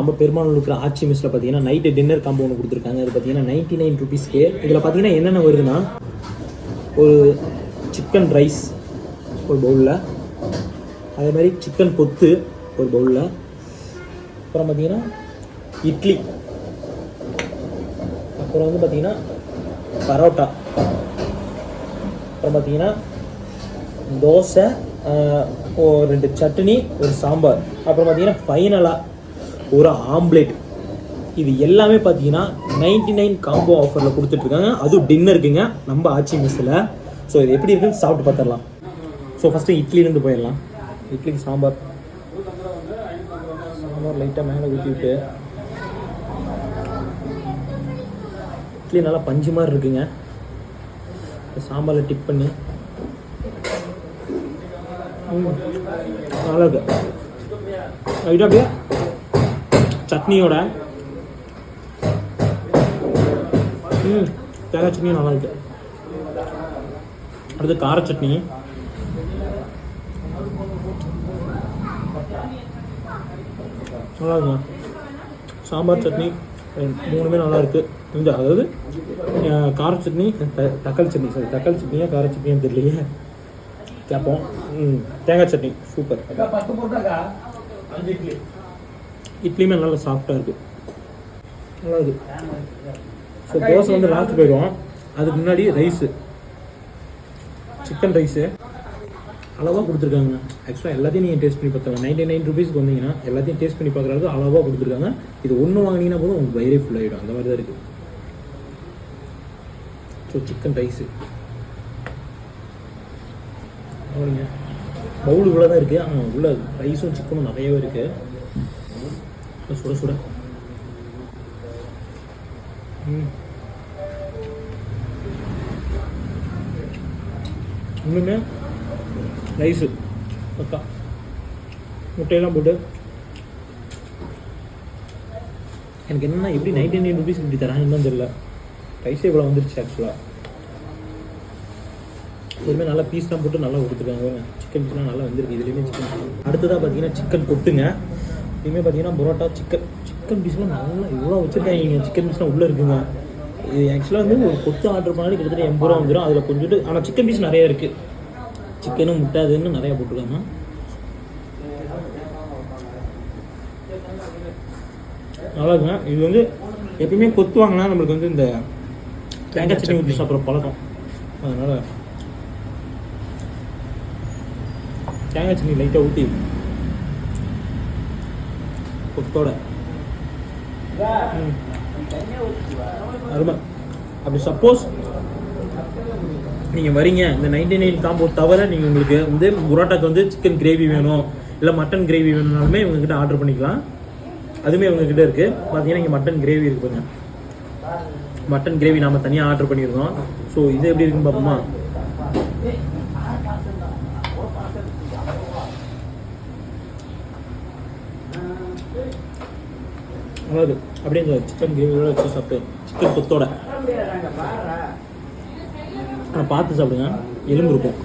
நம்ம பெருமாள் இருக்கிற ஆச்சி மிஸ்ல பார்த்தீங்கன்னா நைட்டு டின்னர் காம்போ ஒன்று கொடுத்துருக்காங்க. அது பார்த்தீங்கன்னா நைன்டி நைன் ருபீஸ்க்கு இதில் பார்த்தீங்கன்னா என்னென்ன வருதுன்னா ஒரு சிக்கன் ரைஸ் ஒரு பவுலில் அதே மாதிரி சிக்கன் கொத்து ஒரு பவுலில் அப்புறம் பார்த்தீங்கன்னா இட்லி அப்புறம் வந்து பார்த்தீங்கன்னா பரோட்டா அப்புறம் பார்த்தீங்கன்னா தோசை ஒரு ரெண்டு சட்னி ஒரு சாம்பார் அப்புறம் பார்த்தீங்கன்னா ஃபைனலாக ஒரு ஆம்லேட். இது எல்லாமே பார்த்தீங்கன்னா நைன்டி நைன் காம்போ ஆஃபரில் கொடுத்துட்ருக்காங்க. அதுவும் டின்னருக்குங்க நம்ம ஆச்சி மெஸ்ஸில் ஸோ இது எப்படி இருக்குன்னு சாப்பிட்டு பார்த்துடலாம். ஸோ ஃபஸ்ட்டு இட்லிலேருந்து போயிடலாம். இட்லிக்கு சாம்பார். சாம்பார் லைட்டாக மேலே ஊற்றி விட்டு. இட்லி நல்லா பஞ்சு மாதிரி இருக்குங்க. சாம்பாரில் டிப் பண்ணி. நல்லா இருக்கு லைட்டாக அப்படியே? சட்னியோட. ம் தேங்காய் சட்னியும் நல்லா இருக்கு. அடுத்து கார சட்னி. நல்லா சாம்பார் சட்னி ரெண்டு- மூணுமே நல்லா இருக்கு. இந்த அதாவது கார சட்னி த- தக்காளி சட்னி சாரி தக்காளி சட்னியா கார சட்னியான்னு தெரியலையே. கேட்போம் ம் தேங்காய் சட்னி. சூப்பர். இட்லியுமே நல்லா சாஃப்டாக இருக்கு. நல்லா இருக்கு. ஸோ தோசை வந்து லாஸ்ட் போயிடுவோம் அதுக்கு முன்னாடி ரைஸு சிக்கன் ரைஸு அளவாக கொடுத்துருக்காங்க. ஆக்சுவலாக எல்லாத்தையும் நீங்கள் டேஸ்ட் பண்ணி பார்த்தாங்க நைன்டி நைன் ருபீஸ்க்கு வந்தீங்கன்னா எல்லாத்தையும் டேஸ்ட் பண்ணி பார்க்குறது அளவாக கொடுத்துருக்காங்க. இது ஒன்று வாங்கினீங்கன்னா போதும் உங்களுக்கு வயிறே ஃபுல் ஆகிடும் அந்த மாதிரி தான் இருக்குது ஸோ சிக்கன் ரைஸு பவுல் இவ்வளோ தான் இருக்குது ஆனால் உள்ள ரைஸும் சிக்கனும் நிறையவே இருக்குது சுட சுட இன்னுமே ரைஸு. பக்கா. முட்டையெல்லாம் போட்டு. எனக்கு என்ன எப்படி நைன்டி நைன் ருபீஸ் இப்படி தராங்கன்னு தெரியல. ரைஸே இவ்வளோ வந்துருச்சு ஆக்சுவலாக இதுவுமே நல்லா பீஸ்லாம் போட்டு நல்லா கொடுத்துருக்காங்க சிக்கன் பீஸ்லாம் நல்லா வந்திருக்கு. இதுலேயுமே சிக்கன் அடுத்ததாக பார்த்தீங்கன்னா சிக்கன் கொட்டுங்க. இதுவுமே பார்த்தீங்கன்னா பரோட்டா சிக்கன் சிக்கன் பீஸ்லாம் நல்லா இவ்வளோ வச்சுருக்காங்க சிக்கன் பீஸ்லாம் உள்ளே இருக்குங்க. இது ஆக்சுவலாக வந்து ஒரு கொத்து ஆர்டர் பண்ணாலே கிட்டத்தட்ட எண்பது ரூபா வந்துடும் அதில் கொஞ்சோண்டு ஆனால் சிக்கன் பீஸ் நிறைய இருக்குது சிக்கனும் முட்டை அதுன்னு நிறையா போட்டிருக்காங்க. நல்லா இருக்குங்க. இது வந்து எப்பயுமே கொத்து வாங்கினா நம்மளுக்கு வந்து இந்த தேங்காய் சட்னி ஊற்றி சாப்பிட்ற பழக்கம். அதனால் தேங்காய் சட்னி லைட்டாக ஊற்றி ம். அருமை. அப்படி சப்போஸ் நீங்கள் வரீங்க இந்த நைன்டி நைன் காம்போ தவிர நீங்கள் உங்களுக்கு வந்து புரோட்டாக்கு வந்து சிக்கன் கிரேவி வேணும் இல்லை மட்டன் கிரேவி வேணும்னாலுமே இவங்ககிட்ட ஆர்டர் பண்ணிக்கலாம். அதுவுமே இவங்ககிட்ட இருக்குது பார்த்தீங்கன்னா இங்கே மட்டன் கிரேவி இருக்கு பாருங்க. மட்டன் கிரேவி நாம தனியாக ஆர்டர் பண்ணியிருக்கோம் ஸோ இது எப்படி இருக்குன்னு பார்ப்போமா? அதாவது அப்படியே இந்த சிக்கன் கிரேவியோட வச்சு சாப்பிட்டு சிக்கன் கொத்தோட ஆனால் பார்த்து சாப்பிடுங்க. எலும்பு இருக்கும்.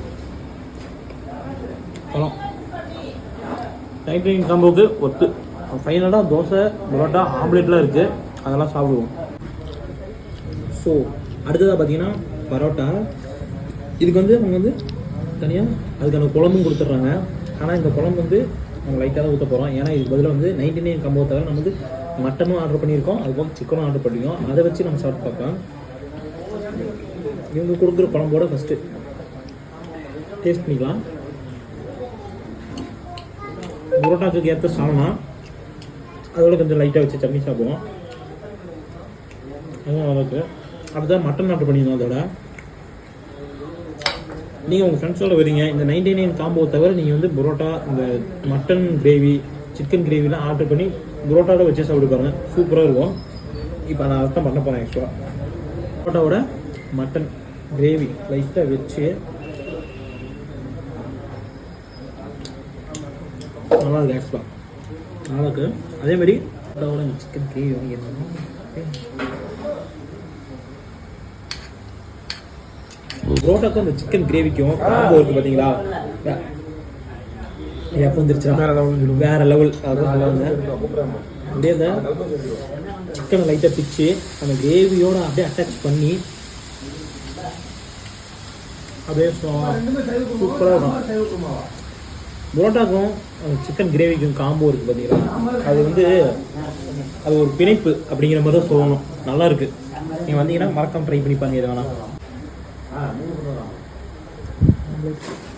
பழம் நைட் ரைன் காம்போவுக்கு ஒத்து. ஃபைனலாக தோசை பரோட்டா ஆம்லேட்லாம் இருக்குது அதெல்லாம் சாப்பிடுவோம். ஸோ அடுத்ததாக பார்த்தீங்கன்னா பரோட்டா. இதுக்கு வந்து அவங்க வந்து தனியாக அதுக்கான குழம்பும் கொடுத்துட்றாங்க. ஆனால் இந்த குழம்பு வந்து நம்ம லைட்டாக தான் ஊற்ற போகிறோம் ஏன்னா இதுக்கு பதிலாக வந்து நைன்டி நைன் கம்போ தவிர நம்ம வந்து மட்டனும் ஆர்டர் பண்ணியிருக்கோம். அதுபோக சிக்கனும் ஆர்டர் பண்ணியிருக்கோம். அதை வச்சு நம்ம சாப்பிட்டு பார்க்கலாம். இவங்க கொடுக்குற குழம்போட ஃபஸ்ட்டு டேஸ்ட் பண்ணிக்கலாம். புரோட்டாக்கு ஏற்ற சால்னா அதோட கொஞ்சம் லைட்டாக வச்சு சட்னி சாப்பிடுவோம். அதுவும் அப்படி அப்படிதான் மட்டன் ஆர்டர் பண்ணியிருந்தோம் அதோட. நீங்கள் உங்கள் ஃப்ரெண்ட்ஸோட வரீங்க. இந்த நைன்டி நைன் காம்போ தவிர நீங்கள் வந்து புரோட்டா இந்த மட்டன் கிரேவி சிக்கன் கிரேவிலாம் ஆர்டர் பண்ணி புரோட்டாவோட வச்சு சாப்பிட்டு பாருங்க. சூப்பராக இருக்கும். இப்போ நான் அதான் பண்ண போகிறேன் ஆக்சுவலாக புரோட்டாவோட மட்டன் கிரேவி லைட்டாக வச்சு நல்லா இருக்கு ஆக்சுவலாக நல்லா இருக்குது அதே மாதிரி புரோட்டாவோட சிக்கன் கிரேவி வந்து என்னன்னா புரோட்டாக்கும் அந்த சிக்கன் கிரேவிக்கும் காம்போ இருக்கு பார்த்தீங்களா எப்போ வந்துருச்சா வேற லெவல் வேற லெவல் அதான் சொல்லுவாங்க அப்படியே அந்த சிக்கனை லைட்டாக பிச்சு அந்த கிரேவியோட அப்படியே அட்டாச் பண்ணி அப்படியே சூப்பராக இருக்கும். புரோட்டாக்கும் சிக்கன் கிரேவிக்கும் காம்போ இருக்குது பார்த்தீங்களா அது வந்து அது ஒரு பிணைப்பு அப்படிங்கிற மாதிரி தான் சொல்லணும். நல்லா இருக்கு. நீங்கள் வந்தீங்கன்னா மறக்காம ட்ரை பண்ணி பாருங்க இது வேணாம். Lord.